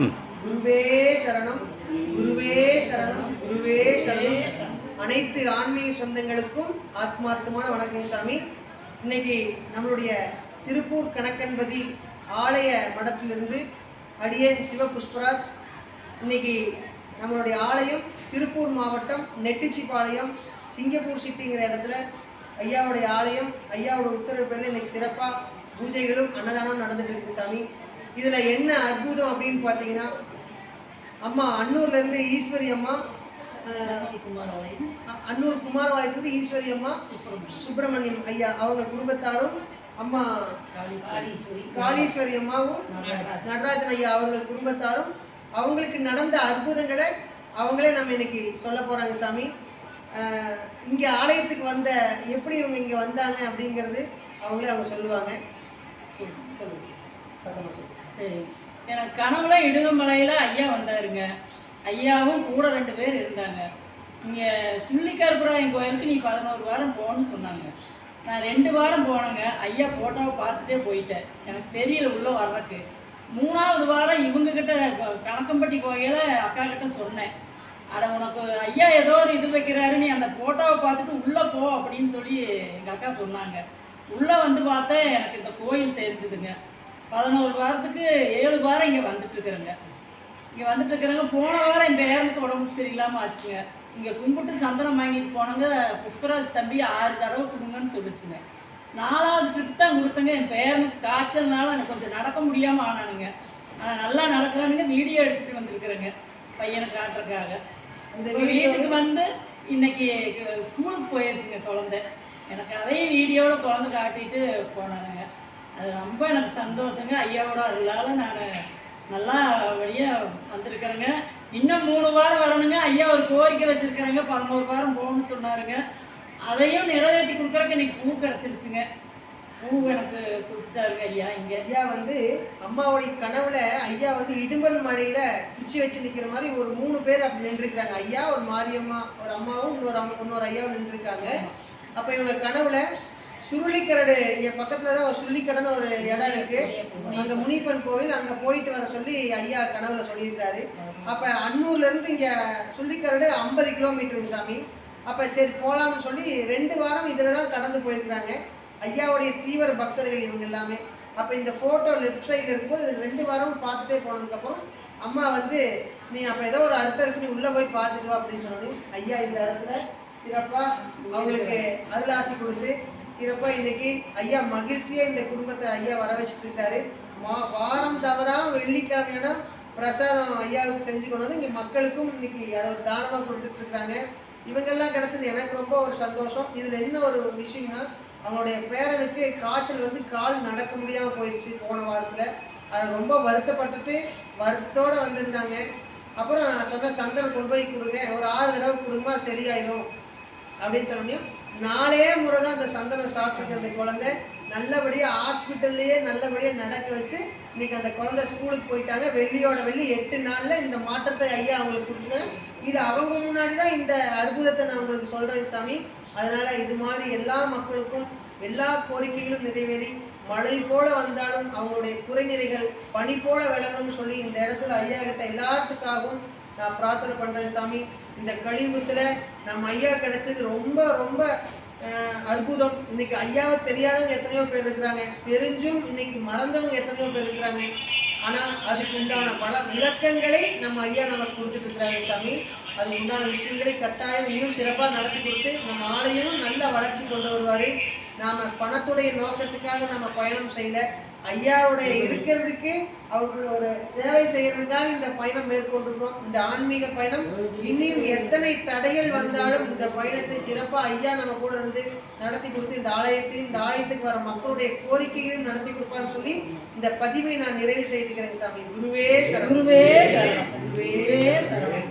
குருவே சரணம் குருவே சரணம் குருவே சரணம். அனைத்து ஆன்மீக சொந்தங்களுக்கும் ஆத்மார்த்தமான வணக்கம் சாமி. இன்னைக்கு நம்மளுடைய திருப்பூர் கணக்கன்பதி ஆலய மடத்திலிருந்து அடியன் சிவ புஷ்பராஜ் இன்னைக்கு நம்மளுடைய ஆலயம் திருப்பூர் மாவட்டம் நெட்டிச்சிபாளையம் சிங்கப்பூர் சிட்டிங்கிற இடத்துல. ஐயாவுடைய ஆலயம் ஐயாவோட உத்தரவு பேரில் இன்னைக்கு சிறப்பாக பூஜைகளும் அன்னதானம் நடந்துட்டு இருக்கு சாமி. இதில் என்ன அற்புதம் அப்படின்னு பார்த்தீங்கன்னா அம்மா அன்னூர்லேருந்து ஈஸ்வரி அம்மா அன்னூர் குமாரவாளையத்துலேருந்து ஈஸ்வரி அம்மா சுப்பிரமணியம் ஐயா அவங்க குடும்பத்தாரும் அம்மா காளீஸ்வரி அம்மாவும் நடராஜன் ஐயா அவர்கள் குடும்பத்தாரும் அவங்களுக்கு நடந்த அற்புதங்களை அவங்களே நம்ம இன்னைக்கு சொல்ல போகிறாங்க சாமி. இங்கே ஆலயத்துக்கு வந்த எப்படி இவங்க இங்கே வந்தாங்க அப்படிங்கிறது அவங்களே அவங்க சொல்லுவாங்க. சொல்லுங்க. சத்தமா சொல்லுங்க சரி. எனக்கு கனவுல இடுகமலையில் ஐயா வந்தாருங்க. ஐயாவும் கூட ரெண்டு பேர் இருந்தாங்க. இங்கே சுள்ளிக்கார்புராயன் கோயிலுக்கு நீ பதினோரு வாரம் போகணும்னு சொன்னாங்க. நான் ரெண்டு வாரம் போனேங்க. ஐயா ஃபோட்டோவை பார்த்துட்டே போயிட்டேன். எனக்கு தெரியல உள்ளே வர்றதுக்கு. மூணாவது வாரம் இவங்கக்கிட்ட கணக்கம்பட்டி கோயில அக்கா கிட்ட சொன்னேன். அட உனக்கு ஐயா ஏதோ ஒரு இது வைக்கிறாரு. நீ அந்த ஃபோட்டோவை பார்த்துட்டு உள்ளே போ அப்படின்னு சொல்லி எங்கள் அக்கா சொன்னாங்க. உள்ளே வந்து பார்த்தேன் எனக்கு இந்த கோயில் தெரிஞ்சுதுங்க. பதினோரு வாரத்துக்கு ஏழு வாரம் இங்கே வந்துட்டு இருக்கிறேங்க இங்கே வந்துட்டு இருக்கிறாங்க போன வாரம் என் பேரனுக்கு உடம்புக்கு சரியில்லாமல் ஆச்சுங்க. இங்கே கும்பிட்டு சந்தனம் வாங்கிட்டு போனாங்க. புஷ்பராஜ் தம்பி ஆறு தடவை கொடுங்கன்னு சொல்லிச்சுங்க. நாலாவது ட்ரிப் தான் கொடுத்தங்க. என் பேரனுக்கு காய்ச்சல்னால எனக்கு கொஞ்சம் நடக்க முடியாமல் ஆனானுங்க. ஆனால் நல்லா நடக்கிறானுங்க. வீடியோ எடுத்துகிட்டு வந்திருக்கிறேங்க. பையனை காட்டுறதுக்காக. இந்த வீட்டுக்கு வந்து இன்னைக்கு ஸ்கூலுக்கு போயிடுச்சுங்க குழந்தை. எனக்கு அதே வீடியோவில் குழந்தை காட்டிட்டு போனானுங்க. அது ரொம்ப எனக்கு சந்தோஷங்க. ஐயாவோட அதனால நான் நல்லா வழியாக வந்திருக்கிறேங்க. இன்னும் மூணு வாரம் வரணுங்க. ஐயா ஒரு கோரிக்கை வச்சுருக்கிறேங்க. பதினோரு வாரம் போகணும்னு சொன்னாருங்க. அதையும் நிறைவேற்றி கொடுக்குறக்கு இன்னைக்கு பூ கிடச்சிருச்சுங்க. பூ எனக்கு கொடுத்தாருங்க ஐயா இங்கே. ஐயா வந்து அம்மாவுடைய கனவுல ஐயா வந்து இடும்பன் மலையில குச்சி வச்சு நிற்கிற மாதிரி ஒரு மூணு பேர் அப்படி நின்றுருக்காங்க ஐயா ஒரு மாரியம்மா ஒரு அம்மாவும் இன்னொரு அம்மா இன்னொரு ஐயாவும் நின்றுருக்காங்க. அப்போ இவங்க கனவுல சுருளிக்கரடு இங்கே பக்கத்தில் தான் ஒரு சுருளிக்கடன்னு ஒரு இடம் இருக்குது அங்கே முனிப்பன் கோவில் அங்கே போயிட்டு வர சொல்லி ஐயா கனவுல சொல்லியிருக்காரு. அப்போ அன்னூர்லேருந்து இங்கே சுருளிக்கரடு ஐம்பது கிலோமீட்டர் சாமி. அப்போ சரி போகலாம்னு சொல்லி ரெண்டு வாரம் இதில் தான் கடந்து போயிருக்கிறாங்க. ஐயாவுடைய தீவிர பக்தர்கள் இவங்க எல்லாமே. அப்போ இந்த ஃபோட்டோ லெஃப்ட் சைடில் இருக்கும்போது ரெண்டு வாரம் பார்த்துட்டே போனதுக்கப்புறம் அம்மா வந்து நீ அப்போ ஏதோ ஒரு அர்த்தம் இருக்கு நீ உள்ளே போய் பார்த்துட்டு வா அப்படின்னு சொன்னது ஐயா இந்த இடத்துல சிறப்பாக அவங்களுக்கு அருளாசி கொடுத்து இருக்கிறப்ப இன்னைக்கு ஐயா மகிழ்ச்சியா இந்த குடும்பத்தை ஐயா வர வச்சுட்டு இருக்காரு வாரம் தவறாம வெள்ளிக்கிழமையான பிரசாதம் ஐயாவுக்கு செஞ்சு கொண்டு வந்து இங்கே மக்களுக்கும் இன்னைக்கு அதை ஒரு தானமா கொடுத்துட்டு இருக்காங்க இவங்கெல்லாம் கிடைச்சது எனக்கு ரொம்ப ஒரு சந்தோஷம். இதில் என்ன ஒரு விஷயம்னா அவங்களுடைய பேரனுக்கு காய்ச்சல் வந்து கால் நடக்க முடியாமல் போயிடுச்சு போன வாரத்தில். அது ரொம்ப வருத்தப்பட்டுட்டு வருத்தோடு வந்திருந்தாங்க. அப்புறம் நான் சொன்ன சந்தனம் கொண்டு போய் கொடுங்க. ஒரு ஆறு தடவை கொடுமா சரியாயிடும் அப்படின்னு சொன்னோம் நாலே முறை தான் அந்த சந்தனம் சாப்பிட்டு அந்த குழந்தை நல்லபடியாக ஹாஸ்பிட்டல்லையே நல்லபடியாக நடக்க வச்சு இன்னைக்கு அந்த குழந்தை ஸ்கூலுக்கு போயிட்டாங்க. வெள்ளியோட வெள்ளி எட்டு நாளில் இந்த மாற்றத்தை ஐயா அவங்களுக்கு கொடுத்துட்டேன் இது அவங்க முன்னாடி தான் இந்த அற்புதத்தை நான் உங்களுக்கு சொல்கிறேன் சாமி. அதனால் இது மாதிரி எல்லா மக்களுக்கும் எல்லா கோரிக்கைகளும் நிறைவேறி மழை போல வந்தாலும் அவங்களுடைய குறைநிறைகள் பனி போல விளங்கணும்னு சொல்லி இந்த இடத்துல ஐயா கிட்ட எல்லாத்துக்காகவும் நான் பிரார்த்தனை பண்றேன் சாமி. இந்த கழிவுத்தில் நம்ம ஐயா கிடைச்சது ரொம்ப ரொம்ப அஹ், அற்புதம். இன்னைக்கு ஐயாவை தெரியாதவங்க எத்தனையோ பேர் இருக்கிறாங்க. தெரிஞ்சும் இன்னைக்கு மறந்தவங்க எத்தனையோ பேர் இருக்கிறாங்க. ஆனா அதுக்கு உண்டான பல விளக்கங்களை நம்ம ஐயா நமக்கு கொடுத்துட்டு இருக்கிறாங்க சாமி. அதுக்கு உண்டான விஷயங்களை கட்டாயம் இன்னும் சிறப்பா நடத்தி கொடுத்து நம்ம ஆலயமும் நல்ல வளர்ச்சி கொண்டு வருவார். நாம பணத்துடைய நோக்கத்துக்காக நம்ம பயணம் செய்யல. ஐயாவுடைய இருக்கிறதுக்கு அவர்கள் ஒரு சேவை செய்யறதுக்காக இந்த பயணம் மேற்கொண்டிருக்கோம் இந்த ஆன்மீக பயணம் இன்னும் எத்தனை தடைகள் வந்தாலும் இந்த பயணத்தை சிறப்பா ஐயா நம்ம கூட இருந்து நடத்தி கொடுத்து இந்த ஆலயத்தையும் இந்த ஆலயத்துக்கு வர மக்களுடைய கோரிக்கைகளையும் நடத்தி கொடுப்பான்னு சொல்லி இந்த பதிவை நான் நிறைவு செய்துக்கிறேன் சாமி. குருவே குருவே குருவே சரணம்.